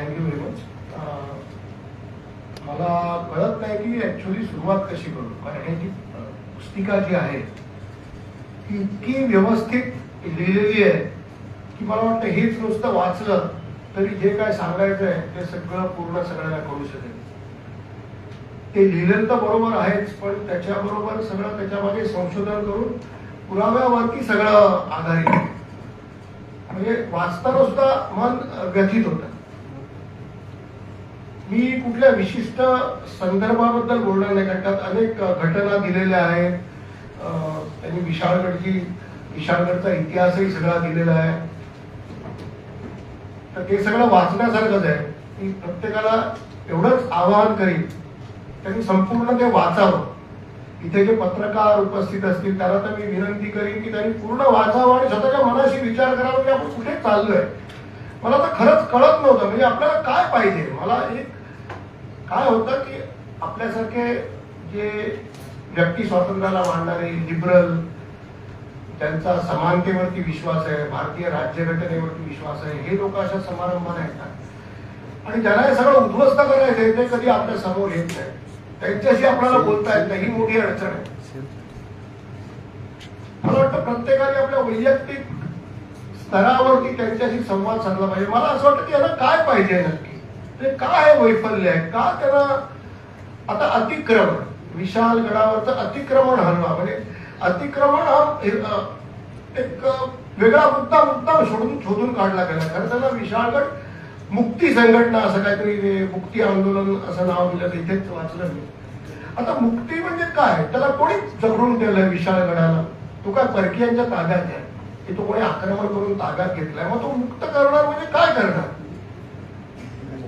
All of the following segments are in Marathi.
थँक्यू व्हेरी मच मला कळत नाही की ऍक्च्युली सुरुवात कशी करू. कारण जी पुस्तिका जी आहे ती इतकी व्यवस्थित लिहिलेली आहे की मला वाटतं हेच नुसतं वाचलं तरी जे काय सांगायचं आहे ते सगळं पूर्ण सगळ्यांना करू शकेल. ते लिहिलेलं तर बरोबर आहेच पण त्याच्याबरोबर सगळं त्याच्यामागे संशोधन करून पुराव्यावरती सगळं आधारित आहे. म्हणजे वाचताना सुद्धा मन व्यथित होतं. मी कुठल्या विशिष्ट संदर्भाबद्दल बोलणार नाही कारण त्यात अनेक घटना दिलेल्या आहेत. त्यांनी विशाळगडची विशाळगडचा इतिहासही सगळा दिलेला आहे. तर ते सगळं वाचण्यासारखंच आहे. मी प्रत्येकाला एवढंच आवाहन करीन त्यांनी संपूर्ण ते वाचावं. इथे जे पत्रकार उपस्थित असतील त्यांना तर मी विनंती करीन की त्यांनी पूर्ण वाचावं आणि स्वतःच्या मनाशी विचार करावा की आपण कुठे चाललोय. मला तर खरंच कळत नव्हतं म्हणजे आपल्याला काय पाहिजे? मला एक काय होतं की आपल्यासारखे जे व्यक्ती स्वातंत्र्याला मानणारे लिबरल त्यांचा समानतेवरती विश्वास आहे भारतीय राज्यघटनेवरती विश्वास आहे हे लोक अशा समारंभाला येतात. आणि ज्यांना हे सगळं उद्ध्वस्त करायचं ते कधी आपल्यासमोर येत नाही. त्यांच्याशी आपल्याला बोलता येत नाही ही मोठी अडचण आहे. मला वाटतं प्रत्येकाने आपल्या वैयक्तिक स्तरावरती त्यांच्याशी संवाद साधला पाहिजे. मला असं वाटतं की यांना काय पाहिजे नक्की? काय वैफल्य आहे? का त्याला आता अतिक्रमण? विशाल गडावरचं अतिक्रमण हलवा. म्हणजे अतिक्रमण हा एक वेगळा मुद्दा मुद्दा शोधून शोधून काढला गेला. खरं त्याला विशाळगड मुक्ती संघटना असं काहीतरी ते मुक्ती आंदोलन असं नाव दिलं. तिथेच वाचलं मी. आता मुक्ती म्हणजे काय? त्याला कोणी जखडून ठेवलंय विशाळगडाला तो काय परकीयांच्या ताब्यात आहे? की तो कोणी आक्रमण करून ताब्यात घेतलाय? मग तो मुक्त करणार म्हणजे काय करणार?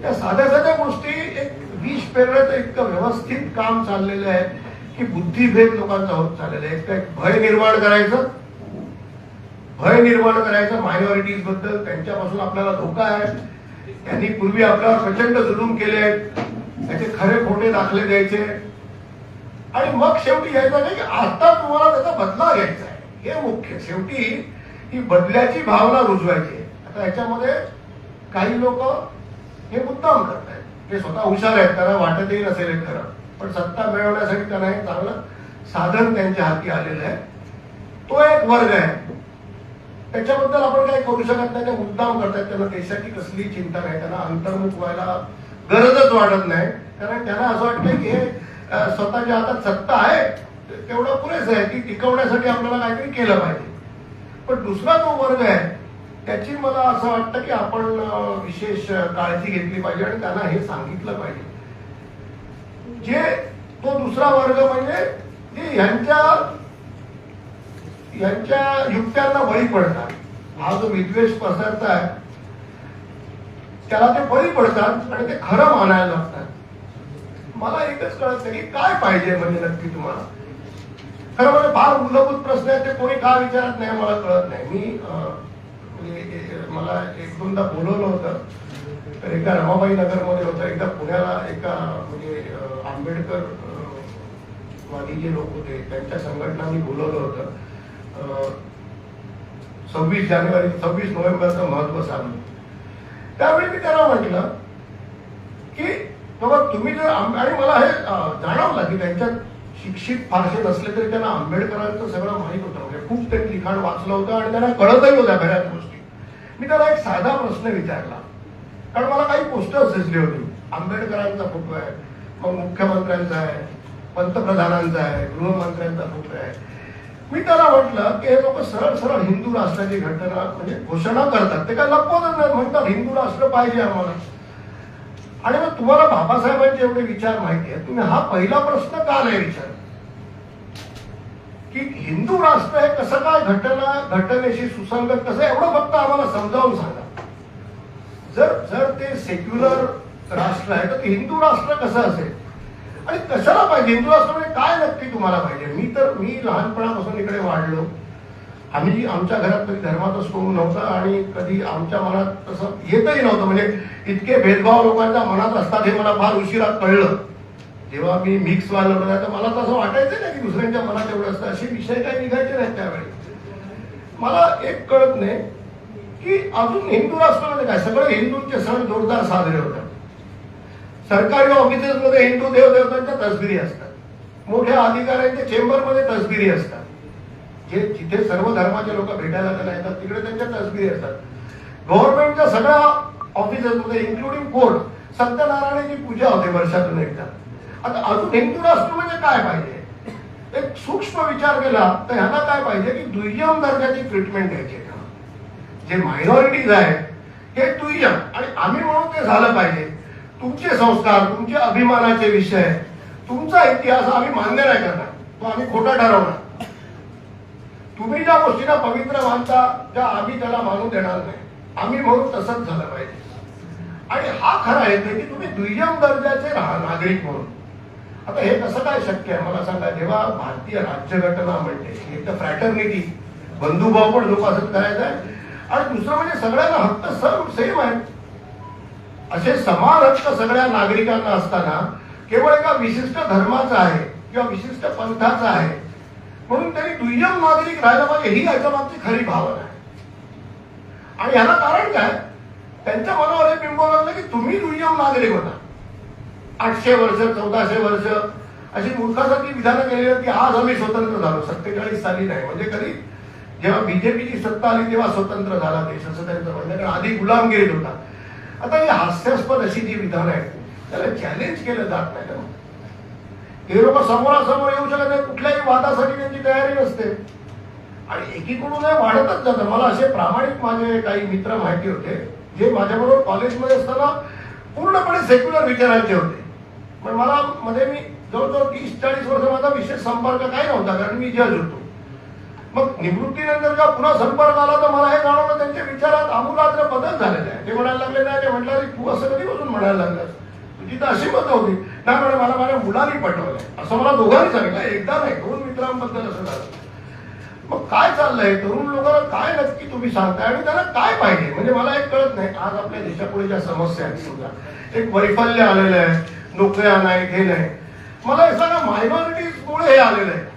त्या साध्या साध्या गोष्टी एक विष पेरण्याचं इतकं व्यवस्थित काम चाललेलं आहे की बुद्धिभेद लोकांचा होत चाललेला आहे. एक एक भय निर्माण करायचं भय निर्माण करायचं मायनॉरिटीजबद्दल त्यांच्यापासून आपल्याला धोका आहे. त्यांनी पूर्वी आपल्यावर प्रचंड जुलूम केले आहेत. त्याचे खरे खोटे दाखले द्यायचे. आणि मग शेवटी यायचं नाही की आता तुम्हाला त्याचा बदला घ्यायचा आहे. हे मुख्य. शेवटी ही बदल्याची भावना रुजवायची आहे. आता याच्यामध्ये काही लोक हे मुद्दाम करतायत ते स्वतः हुशार आहेत त्यांना येईल असेल हे खरं. पण सत्ता मिळवण्यासाठी त्यांना हे चांगलं साधन त्यांच्या हाती आलेलं आहे. तो एक वर्ग आहे. त्याच्याबद्दल आपण काही करू शकत नाही. ते मुद्दाम करतायत. त्यांना देशाची कसली चिंता नाही. त्यांना अंतर्मुख व्हायला गरजच वाटत नाही. कारण त्यांना असं वाटतं की हे स्वतःच्या हातात सत्ता आहे तेवढं पुरेसं आहे. ती टिकवण्यासाठी आपल्याला काहीतरी केलं पाहिजे. पण दुसरा जो वर्ग आहे त्याची मला असं वाटतं की आपण विशेष काळजी घेतली पाहिजे आणि त्यांना हे सांगितलं पाहिजे. जे तो दुसरा वर्ग म्हणजे जे यांच्या यांच्या युक्त्यांना बळी पडतात. हा जो विद्वेष पसरताय त्याला ते बळी पडतात आणि ते खरं मानायला लागतात. मला एकच कळत नाही की काय पाहिजे म्हणजे नक्की तुम्हाला? खरं म्हणजे फार मूलभूत प्रश्न आहे ते कोणी का विचारत नाही मला कळत नाही. मी म्हणजे मला एक दोनदा बोलवलं होतं. तर एकदा रमाबाई नगरमध्ये होतं. एकदा पुण्याला एका म्हणजे आंबेडकर वादी जे लोक होते त्यांच्या संघटना मी बोलवलं होतं. सव्वीस जानेवारी सव्वीस नोव्हेंबरचं महत्त्व साधलं त्यावेळी मी त्यांना म्हटलं की बाबा तुम्ही जर आणि मला हे जाणवलं की त्यांच्यात शिक्षित फारसे नसले तरी त्यांना आंबेडकरांचं सगळं माहीत होतं. म्हणजे खूप ते लिखाण वाचलं होतं आणि त्यांना कळतही होत्या बऱ्याच गोष्टी. मी त्याला एक साधा प्रश्न विचारला. कारण मला काही पोस्टर्स दिसली होती. आंबेडकरांचा फोटो आहे मग मुख्यमंत्र्यांचा आहे पंतप्रधानांचा आहे गृहमंत्र्यांचा फोटो आहे. मी त्याला म्हटलं की हे लोक सरळ सरळ हिंदू राष्ट्राची घटना म्हणजे घोषणा करतात. ते काय लपवत नाही म्हणतात हिंदू राष्ट्र पाहिजे आम्हाला. आणि मग तुम्हाला बाबासाहेबांचे एवढे विचार माहिती आहे तुम्ही हा पहिला प्रश्न का नाही विचार की हिंदू राष्ट्र हे कसं काय घटना घटनेशी सुसंगत कसं एवढं फक्त आम्हाला समजावून सांगा. जर जर ते सेक्युलर राष्ट्र आहे तर ते हिंदू राष्ट्र कसं असेल? आणि कशाला पाहिजे? हिंदू राष्ट्र म्हणजे काय नक्की तुम्हाला पाहिजे? मी तर मी लहानपणापासून इकडे वाढलो. आम्ही आमच्या घरात कधी धर्माचा सोडून नव्हता आणि कधी आमच्या मनात तसं येतही नव्हतं. म्हणजे इतके भेदभाव लोकांच्या मनात असतात हे मला फार उशिरा कळलं. जेव्हा मी मिक्स व्हायला होतो तर मला तसं वाटायचं नाही की दुसऱ्यांच्या मनात एवढं असतं. असे विषय काही निघायचे नाहीत त्यावेळी. मला एक कळत नाही की अजून हिंदू राष्ट्रामध्ये काय? सगळे हिंदूंचे सण जोरदार साजरे होतात. सरकारी ऑफिसेसमध्ये हिंदू देवदेवतांच्या तसबिरी असतात. मोठ्या अधिकाऱ्यांच्या चेंबरमध्ये तसबिरी असतात. जे जिथे सर्व धर्माचे लोक भेटायला त्याला येतात तिकडे त्यांच्या तसबिरी असतात. गव्हर्नमेंटच्या सगळ्या ऑफिसेसमध्ये इन्क्लुडिंग कोर्ट सत्यनारायणाची पूजा होते वर्षातून एकदा. आता अजून हिंदू असतो म्हणजे काय पाहिजे? एक सूक्ष्म विचार केला तर ह्यांना काय पाहिजे की दुय्यम दर्जाची ट्रीटमेंट द्यायची का? जे मायनॉरिटीज आहेत हे दुय्यम. आणि आम्ही म्हणून ते झालं पाहिजे. तुमचे संस्कार तुमचे अभिमानाचे विषय तुमचा इतिहास आम्ही मान्य नाही करणार. तो आम्ही खोटा ठरवणार. तुम्ही ज्या गोष्टीला पवित्र मानता त्या आम्ही त्याला मानू देणार नाही. आम्ही म्हणून तसंच झालं पाहिजे. आणि हा खरा आहे की तुम्ही दुय्यम दर्जाचे राहा नागरिक म्हणून. आता हे कसं काय शक्य आहे? मला सांगा जेव्हा भारतीय राज्यघटना म्हणते एक तर फ्रॅटर्निटी बंधुभाव पण जोपासत करायचा आहे. आणि दुसरं म्हणजे सगळ्यांना हक्क सर्व सेम आहेत. असे समान हक्क सगळ्या नागरिकांना असताना केवळ एका विशिष्ट धर्माचा आहे किंवा विशिष्ट पंथाचा आहे म्हणून त्यांनी दुय्यम नागरिक राहायला पाहिजे ही याच्या मागची खरी भावना आहे. आणि याला कारण काय? त्यांच्या मनावर हे बिंबवलं लागलं की तुम्ही दुय्यम नागरिक होता. आठशे वर्ष चौदाशे वर्ष अशी मूर्खासारखी विधानं केली की आज आम्ही स्वतंत्र झालो. सत्तेचाळीस साली नाही. म्हणजे कधी? जेव्हा बीजेपीची सत्ता आली तेव्हा स्वतंत्र झाला देश. असं त्यांचं म्हणणं कारण आधी गुलामगिरीत होता. आता ही हास्यास्पद अशी जी विधानं आहेत त्याला चॅलेंज केलं जात नाही ना. हे लोक समोरासमोर येऊ शकत नाही कुठल्याही वादासाठी त्यांची तयारी नसते. आणि एकीकडून वाढतच जातं. मला असे प्रामाणिक माझे काही मित्र माहिती होते जे माझ्याबरोबर कॉलेजमध्ये असताना पूर्णपणे सेक्युलर विचारांचे होते. पण मला मध्ये मी जवळजवळ तीस चाळीस वर्ष माझा विशेष संपर्क काही नव्हता कारण मी जज होतो. मग निवृत्तीनंतर जेव्हा पुन्हा संपर्क आला तर मला हे जाणवलं त्यांच्या विचारात आमूलाग्र बदल झालेला आहे ते म्हणायला लागले नाही ते म्हटलं "अरे, तू असं कधी बसून म्हणायला लागलास? तुझी तर अशी मत होती. नाही म्हणे मला माझ्या मुलांनी पटवलंय. असं मला दोघांनी सांगितलं. एकदा नाही दोन मित्रांबद्दल असं झालं. मग काय चाललंय? तरुण लोकांना काय नक्की तुम्ही सांगताय? आणि त्यांना काय पाहिजे? म्हणजे मला एक कळत नाही. आज आपल्या देशापुढे ज्या समस्या आहेत समजा. एक वैफल्य आलेलं आहे. नोकऱ्या नाहीत हे नाही मला हे सांगा मायनॉरिटीज मुळे हे आलेलं आहे.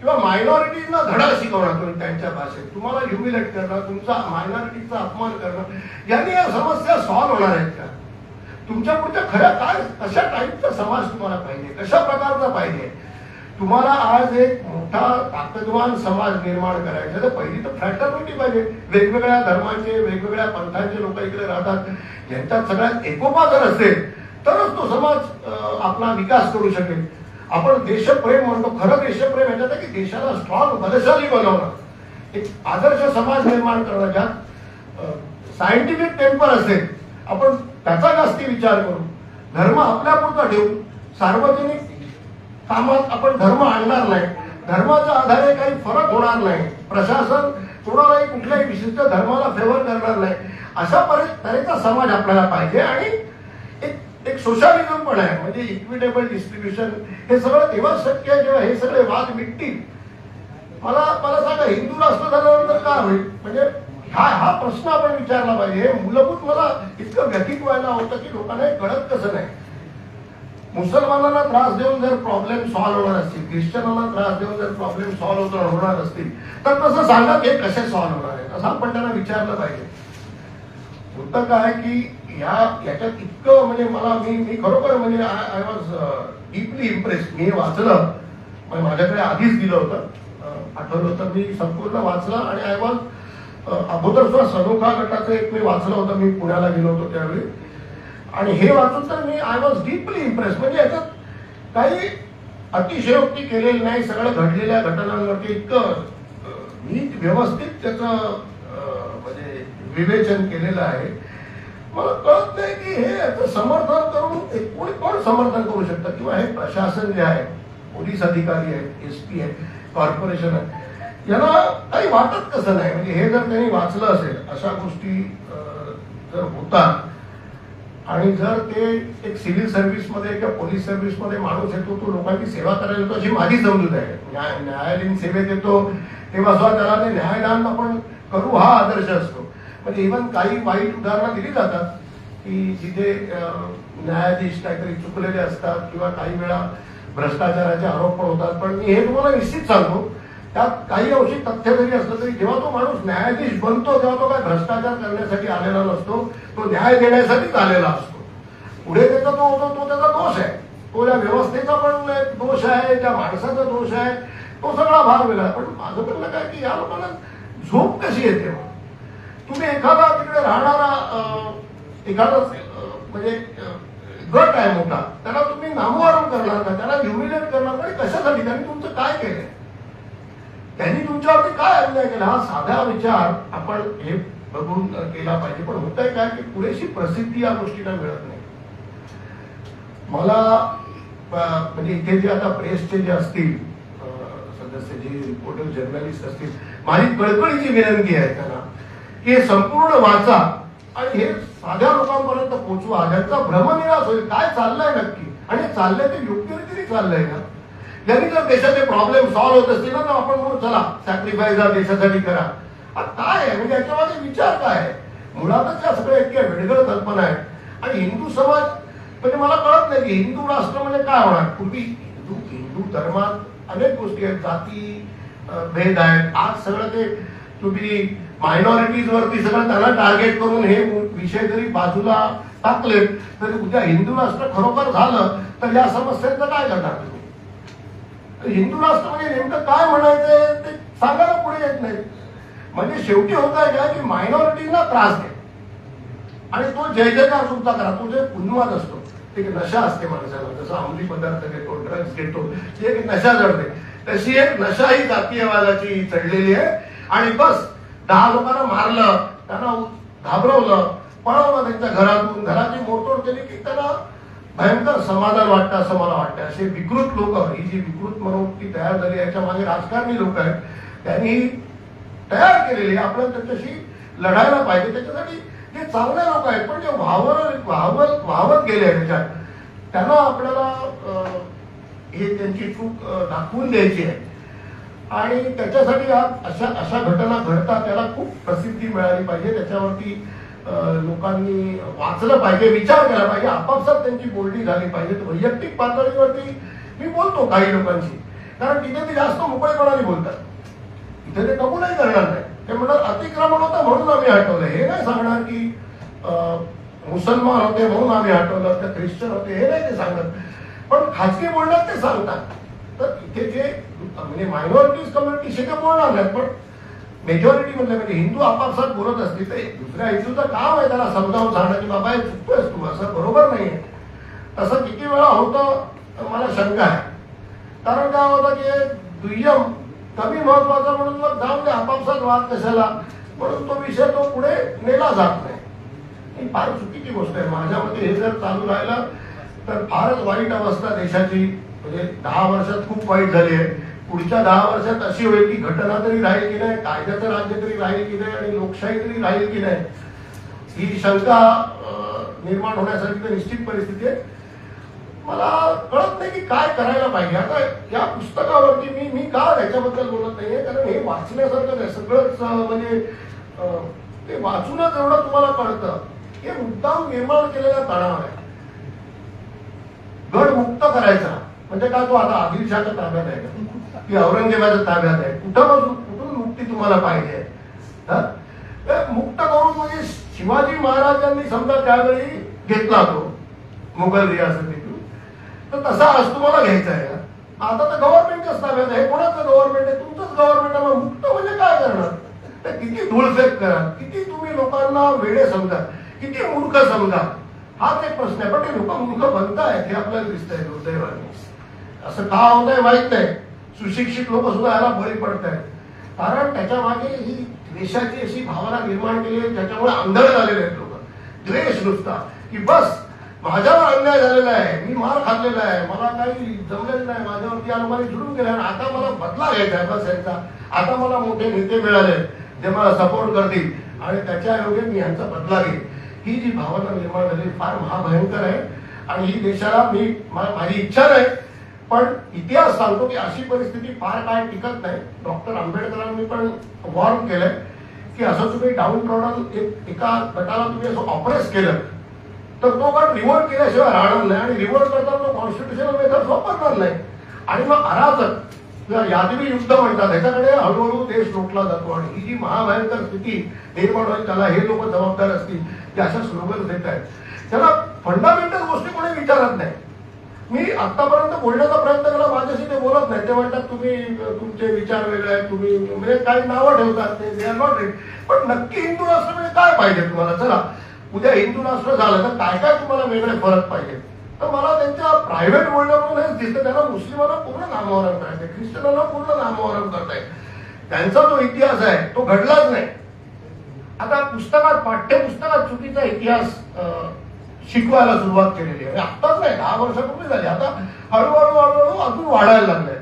किंवा मायनॉरिटीजना धडा शिकवणार तुम्ही त्यांच्या भाषेत. तुम्हाला ह्युमिलेट करणं तुमचा मायनॉरिटीचा अपमान करणं. यांनी या समस्या सॉल्व्ह होणार आहेत का? तुमच्या पुढच्या खऱ्या काय कशा टाईपचा समाज तुम्हाला पाहिजे. कशा प्रकारचा पाहिजे? तुम्हाला आज एक मोठा ताकदवान समाज निर्माण करायचा तर पहिली तर फ्रॅटर्निटी पाहिजे. वेगवेगळ्या धर्माचे वेगवेगळ्या पंथांचे लोक इकडे राहतात. यांच्यात सगळ्यात एकोपा जर असेल तरच तो समाज आपला विकास करू शकेल. आपण देशप्रेम म्हणतो खरं देशप्रेम याच्यात की देशाला स्ट्रॉंग बलशाली बनवणं. एक आदर्श समाज निर्माण करणं ज्यात सायंटिफिक टेम्पर असेल. आपण त्याचा जास्ती विचार करू. धर्म आपल्यापुरता ठेवू. सार्वजनिक कामात आपण धर्म आणणार नाही. धर्माच्या आधारे काही फरक होणार नाही. प्रशासन कोणालाही कुठल्याही विशिष्ट धर्माला फेवर करणार नाही. अशा परि- तऱ्हेचा समाज आपल्याला पाहिजे आणि एक एक सोशालिझम पण आहे. म्हणजे इक्विटेबल डिस्ट्रीब्युशन हे सगळं तेव्हा शक्य आहे जेव्हा हे सगळे वाद मिटतील. मला मला सांगा हिंदू राष्ट्र झाल्यानंतर काय होईल? म्हणजे हा हा प्रश्न आपण विचारला पाहिजे. हे मूलभूत मला इतकं व्यथित व्हायला होतं की लोकांना हे कळत कसं नाही. मुसलमानांना त्रास देऊन जर प्रॉब्लेम सॉल्व्ह होणार असतील ख्रिश्चनांना त्रास देऊन जर प्रॉब्लेम सॉल्व्ह होणार असतील तर तसं सांगा हे कसे सॉल्व्ह होणार आहे असं आपण त्यांना विचारलं पाहिजे. होतं काय की ह्या याच्यात इतकं म्हणजे मला मी मी खरोखर म्हणजे आय वॉज डीपली इम्प्रेस मी हे वाचलं. म्हणजे माझ्याकडे आधीच दिलं होतं. आठवलं तर मी संपूर्ण वाचलं आणि आय वॉज अगोदर सुद्धा सनोखा गटाचं एक मी वाचलं होतं. मी पुण्याला गेलो होतो त्यावेळी. आणि हे वाचून तर मी आय वॉज डीपली इम्प्रेस म्हणजे याच्यात काही अतिशयोक्ती केलेली नाही. सगळं घडलेल्या घटनांवरती इतकं नीट व्यवस्थित त्याचं म्हणजे विवेचन केलेलं आहे. मला कळत नाही की हे याचं समर्थन करून कोणी कोण समर्थन करू शकतं? किंवा हे प्रशासन जे आहे पोलीस अधिकारी आहेत एस पी आहेत कॉर्पोरेशन आहे यांना काही वाटत कसं नाही? म्हणजे हे जर त्यांनी वाचलं असेल अशा गोष्टी जर होतात आणि जर ते एक सिव्हिल सर्व्हिसमध्ये किंवा पोलीस सर्व्हिसमध्ये माणूस येतो तो लोकांची सेवा करायला येतो अशी माझी समजूत आहे. न्याय न्यायालयीन सेवेत येतो तेव्हा सुद्धा त्याला ते न्यायदान आपण करू हा आदर्श असतो. म्हणजे इव्हन काही वाईट उदाहरणं दिली जातात की जिथे न्यायाधीश काहीतरी चुकलेले असतात किंवा काही वेळा भ्रष्टाचाराचे आरोप पण होतात. पण मी हे तुम्हाला निश्चित सांगतो त्यात काही अंशी तथ्य जरी असलं तरी जेव्हा तो माणूस न्यायाधीश बनतो तेव्हा तो काय भ्रष्टाचार करण्यासाठी आलेला नसतो तो न्याय देण्यासाठीच आलेला असतो. पुढे त्याचा तो होतो तो त्याचा दोष आहे. तो या व्यवस्थेचा पण एक दोष आहे त्या माणसाचा दोष आहे तो सगळा भाग वेगळा पण माझं म्हणणं काय की या लोकांना झोप कशी येते? मग? तुम्ही एखादा तिकडे राहणारा एखादा म्हणजे गट आहे मोठा त्याला तुम्ही नामोहरम करणार का? त्याला ह्युमिलेट करणार का? आणि कशासाठी? त्यांनी तुमचं काय केलंय? त्यांनी तुमच्यावरती काय अन्याय केला? हा साधा विचार आपण हे बघून केला पाहिजे. पण होत आहे काय की पुरेशी प्रसिद्धी या गोष्टीला मिळत नाही. मला म्हणजे इथे जे आता प्रेसचे जे असतील सदस्य जे रिपोर्टर जर्नलिस्ट असतील माझी कळकळीची विनंती आहे त्यांना. हे संपूर्ण वाचा आणि हे साध्या लोकांपर्यंत पोहोचवा ज्यांचा भ्रमनिराश होईल काय चाललंय नक्की? आणि चाललंय ते योग्य रीतीने चाललंय का? यांनी जर देशाचे प्रॉब्लेम सॉल्व्ह होत असतील ना तर आपण म्हणून चला सॅक्रिफाईस देशासाठी करा. आता काय आहे? म्हणजे याच्यामध्ये विचार काय आहे? मुळातच या सगळ्या इतक्या वेगळं कल्पना आहेत. आणि हिंदू समाज म्हणजे मला कळत नाही की हिंदू राष्ट्र म्हणजे काय होणार. पूर्वी हिंदू हिंदू धर्मात अनेक गोष्टी आहेत. जाती भेद आहेत. आज सगळं ते तुम्ही मायनॉरिटीज वरती सगळं त्यांना टार्गेट करून हे विषय जरी बाजूला टाकले तरी उद्या हिंदू राष्ट्र खरोखर झालं तर या समस्येचं काय करणार तुम्ही? हिंदू राष्ट्र म्हणजे नेमकं काय म्हणायचंय ते सांगायला पुढे येत नाही म्हणजे शेवटी होत आहे काय की मायनॉरिटीला त्रास द्या आणि तो जय जयकार सुद्धा करा तो जे उन्माद असतो ते एक नशा असते माणसाला. जसं अंमली पदार्थ घेतो ड्रग्ज घेतो ती एक नशा जडते. तशी एक नशा ही जातीयवादाची चढलेली आहे. आणि बस दहा लोकांना मारलं त्यांना घाबरवलं. पळवलं त्यांच्या घरातून घराची मोडतोड केली की त्यांना भयंकर समाधान वाटतं असं मला वाटतं. असे विकृत लोक ही जी विकृत मनोवृत्ती तयार झाली याच्या मागे राजकारणी लोक आहेत त्यांनी तयार केलेली आपण त्याच्याशी लढायला पाहिजे. त्याच्यासाठी जे चांगले लोक आहेत पण जे वावर वाहवत वाहवत गेले त्याच्यात त्यांना आपल्याला हे त्यांची चूक दाखवून द्यायची आहे. आणि त्याच्यासाठी अशा अशा घटना घडतात त्याला खूप प्रसिद्धी मिळाली पाहिजे. त्याच्यावरती लोकांनी वाचलं पाहिजे विचार केला पाहिजे. आपापसात त्यांची बोलणी झाली पाहिजे. वैयक्तिक पातळीवरती मी बोलतो काही लोकांशी. कारण तिथे ते जास्त मोकळेपणाने बोलतात? तिथे ते कबूलही करणार नाही. ते म्हणतात अतिक्रमण होतं म्हणून आम्ही हटवलं. हे नाही सांगणार की मुसलमान होते म्हणून आम्ही हटवलं तर ख्रिश्चन होते हे नाही ते सांगत. पण खाजगी बोलण्यात ते सांगतात. तर इथे जे म्हणजे मायनॉरिटीज कम्युनिटी ते बोलणार नाहीत पण मेजॉरिटी मधले म्हणजे हिंदू आपापसात बोलत असतील तर दुसऱ्या हिंदूचं काम आहे त्याला समजावून सांगणं की बाबा हे चुकतोयस तू असं बरोबर नाहीये. असं किती वेळा होतं मला शंका आहे. कारण काय होतं की दुय्यम कमी महत्त्वाचा म्हणून मग जाऊन दे आपापसात वाद कशाला? म्हणून तो विषय तो पुढे नेला जात नाही. ही फार चुकीची गोष्ट आहे. माझ्या मते हे जर चालू राहिलं तर फारच वाईट अवस्था देशाची. म्हणजे दहा वर्षात खूप वाईट झाली आहे. पुढच्या दहा वर्षात अशी होईल की घटना तरी राहील की नाही कायद्याचं राज्य तरी राहील की नाही आणि लोकशाही तरी राहील की नाही ही शंका निर्माण होण्यासाठी तर निश्चित परिस्थिती आहे. मला कळत नाही की काय करायला पाहिजे. आता या पुस्तकावरती मी मी का याच्याबद्दल बोलत नाहीये? कारण हे वाचण्यासारखं नाही सगळंच म्हणजे अं, ते वाचूनच एवढं तुम्हाला कळतं. हे मुद्दाम निर्माण केलेला तणाव आहे. गड मुक्त करायचा. म्हणजे काय तो आता आदिलशाच्या ताब्यात आहे. का की औरंगजेबाच्या ताब्यात आहे. कुठं बसून कुठून मुक्ती तुम्हाला पाहिजे मुक्त करून म्हणजे शिवाजी महाराजांनी समजा त्यावेळी घेतला तो मुघल रियासतीतून. तर तसा आज तुम्हाला घ्यायचा आहे आता तर गव्हर्नमेंटच्याच ताब्यात आहे. कोणाचं गव्हर्नमेंट आहे? तुमचंच गव्हर्नमेंट आहे. मग मुक्त म्हणजे काय करणार? तर किती धूळफेक करा. किती तुम्ही लोकांना वेळे समजा. किती मूर्ख समजा. हाच एक प्रश्न आहे. पण ते लोक मूर्ख बनतायत हे आपल्याला दिसतंय दुर्दैवाने. असं का होत आहे माहीत नाही. सुशिक्षित लोक सुद्धा याला बळी पडत आहेत. कारण त्याच्यामागे ही द्वेषाची अशी भावना निर्माण केली आहे ज्याच्यामुळे आंधळ झालेले आहेत लोक. द्वेष नुसता. की बस माझ्यावर अन्याय झालेला आहे मी मार खाल्लेला आहे मला काही जमलेलं नाही माझ्यावरती या लोकांनी जुळून गेला आणि आता मला बदला घ्यायचा आहे बस यांचा. आता मला मोठे नेते मिळाले जे मला सपोर्ट करतील. आणि त्याच्या योगे मी यांचा बदला घेईन. ही जी भावना निर्माण झाली फार महाभयंकर आहे. आणि ही देशाला मी माझी इच्छा नाही. पण इतिहास सांगतो की अशी परिस्थिती फार काय टिकत नाही. डॉक्टर आंबेडकरांनी पण वॉर्न केलंय की असं तुम्ही डाऊन प्रॉडक्ट एक एका गटाला तुम्ही असं ऑपरेस केलं तर तो गट रिव्हर्ट केल्याशिवाय राहणार नाही आणि रिव्हर्ट करताना तो कॉन्स्टिट्युशनल मेथड वापरणार नाही. आणि मग अराजक किंवा यादवी युद्ध म्हणतात ह्याच्याकडे हळूहळू देश लोटला जातो. आणि ही जी महाभयंकर स्थिती निर्माण होईल त्याला हे लोक जबाबदार असतील ते अशा स्लोगन देत आहेत. त्याला फंडामेंटल गोष्टी कोणी विचारत नाही. मी आतापर्यंत बोलण्याचा प्रयत्न केला माझ्याशी ते बोलत नाही. ते म्हणतात तुम्ही तुमचे विचार वेगळे आहेत तुम्ही म्हणजे काही नावं ठेवतात ते दे आर नॉट रेडी पण नक्की हिंदू राष्ट्र म्हणजे काय पाहिजे तुम्हाला? चला उद्या हिंदू राष्ट्र झालं तर काय काय तुम्हाला वेगळे फरक पाहिजे? तर मला त्यांच्या प्रायव्हेट बोलण्यामधून हेच दिसतं त्यांना मुस्लिमांना पूर्ण नामवरण करायचं ख्रिश्चनांना पूर्ण नामोहरम करताय त्यांचा जो इतिहास आहे तो घडलाच नाही. आता पुस्तकात पाठ्यपुस्तकात चुकीचा इतिहास शिकवायला सुरुवात केलेली आहे. म्हणजे आत्ताच नाही दहा वर्षापूर्वी झाली. आता हळूहळू हळूहळू अजून वाढायला लागले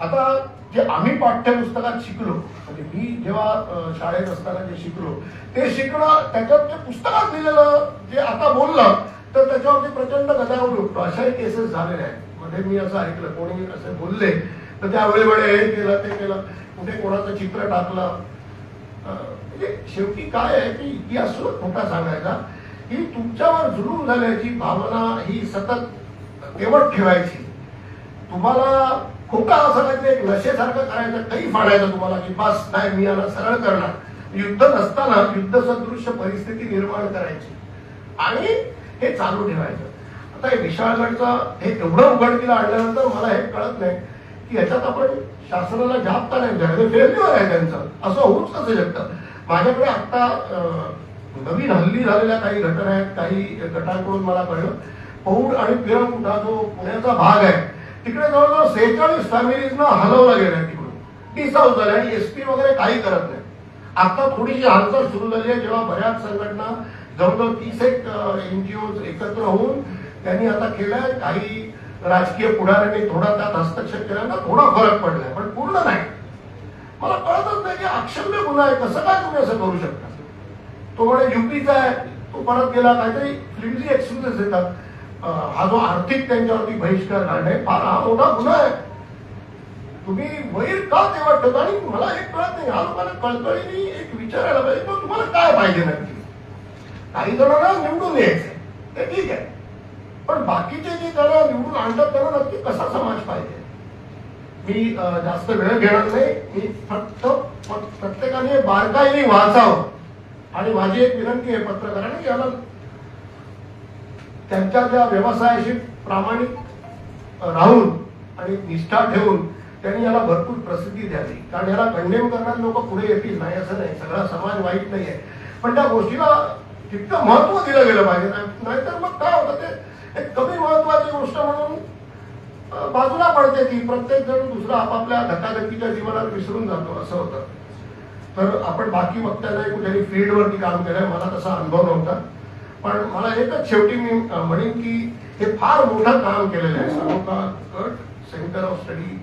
आता जे आम्ही पाठ्यपुस्तकात शिकलो म्हणजे मी जेव्हा शाळेत असताना जे शिकलो ते शिकणं त्याच्यात जे पुस्तकात लिहिलेलं जे आता बोललं तर त्याच्यावरती प्रचंड गदावर उठतो अशाही केसेस झालेल्या आहेत. मध्ये मी असं ऐकलं कोणी असे बोलले तर त्यावेळी वेळे हे केलं ते केलं कुठे कोणाचं चित्र टाकलं. म्हणजे शेवटी काय आहे की इतिहास सुद्धा खोटा सांगायचा. ही तुमच्यावर जुलूम झाल्याची भावना ही सतत तेवट ठेवायची. तुम्हाला खोका असं काहीतरी एक नशेसारखं करायचं काही फाडायचं तुम्हाला की बस नाही मी याला सरळ करणार. युद्ध नसताना युद्ध सदृश्य परिस्थिती निर्माण करायची. आणि हे चालू ठेवायचं. आता हे विशाळगडचं हे एवढं उघडकीला आणल्यानंतर मला हे कळत नाही की याच्यात आपण शासनाला जाब नाही? फेल्युअर आहे त्यांचं. असं होऊच कसं शकतं. माझ्याकडे आता नवीन हल्ली झालेल्या काही घटना आहेत काही गटांकडून मला कळलं. पौड आणि पिरम हा जो पुण्याचा भाग आहे तिकडे जवळजवळ सेहेचाळीस फॅमिलीजना हलवला गेलाय तिकडून. डिसाऊट झाले आणि एसपी वगैरे काही करत नाही. आता थोडीशी हालचाल सुरू झाली आहे जेव्हा बऱ्याच संघटना जवळजवळ तीस एक एनजीओ एकत्र होऊन त्यांनी आता केलंय. काही राजकीय पुढाऱ्यांनी थोडा त्यात हस्तक्षेप केल्यानं थोडा फरक पडलाय पण पूर्ण नाही. मला कळतच नाही की अक्षम्य गुन्हा आहे कसं काय तुम्ही असं करू शकता? तो म्हणे युपीचा आहे. तो परत गेला काहीतरी फ्लिमजी एक्सक्युजेस देतात. हा जो आर्थिक त्यांच्यावरती बहिष्कार काढणे फार हा मोठा गुन्हा आहे. तुम्ही वैर का तेव्हा ठेवता आणि मला एक कळत नाही. हा लोकांना कळकळीने एक विचारायला पाहिजे पण तुम्हाला काय पाहिजे नक्की? काही जणांना निवडून यायचंय. ते ठीक आहे. पण बाकीचे जे जण निवडून आणतात त्यांना नक्की कसा समाज पाहिजे? मी जास्त वेळ घेणार नाही. मी फक्त प्रत्येकाने बारकाईने वाचावं. आणि माझी एक विनंती आहे पत्रकारांनी याला त्यांच्या त्या व्यवसायाशी प्रामाणिक राहून आणि निष्ठा ठेवून त्यांनी याला भरपूर प्रसिद्धी द्यावी. कारण याला कंडेम करणारे लोक पुढे येतील नाही असं नाही. सगळा समाज वाईट नाही आहे. पण त्या गोष्टीला तितकं महत्त्व दिलं गेलं पाहिजे. नाही- नाहीतर मग काय होतं ते? एक कमी महत्वाची गोष्ट म्हणून बाजूला पडते ती. प्रत्येक जण दुसरा आपापल्या धकाधकीच्या जीवनात विसरून जातो असं होतं. तर आपण बाकी वक्त्यांना कुठेतरी फील्डवरती काम केलंय मला तसा अनुभव नव्हता. पण मला एकच शेवटी मी म्हणेन की हे फार मोठं काम केलेलं आहे. सरोका गट centre of study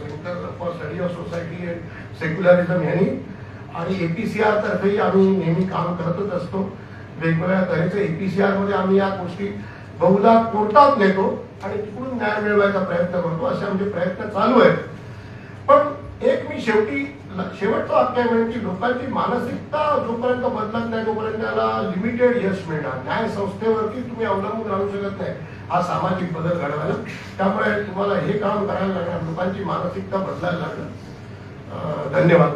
centre for study of society and secularism यांनी आणि एपीसीआर तर्फेही आम्ही नेहमी काम करतच असतो. वेगवेगळ्या तऱ्हेचे एपीसीआरमध्ये आम्ही या गोष्टी बहुधा कोर्टात नेतो आणि तिकडून न्याय मिळवायचा प्रयत्न करतो. असे आमचे प्रयत्न चालू आहेत. पण एक मी शेवटी शेवटचा अध्याय म्हणजे की लोकांची मानसिकता जोपर्यंत बदलत नाही तोपर्यंत त्याला लिमिटेड यश मिळणार न्याय संस्थेवरती तुम्ही अवलंबून राहू शकत नाही. हा सामाजिक बदल घडवायला. त्यामुळे तुम्हाला हे काम करायला लागणार. लोकांची मानसिकता बदलायला लागणार. धन्यवाद.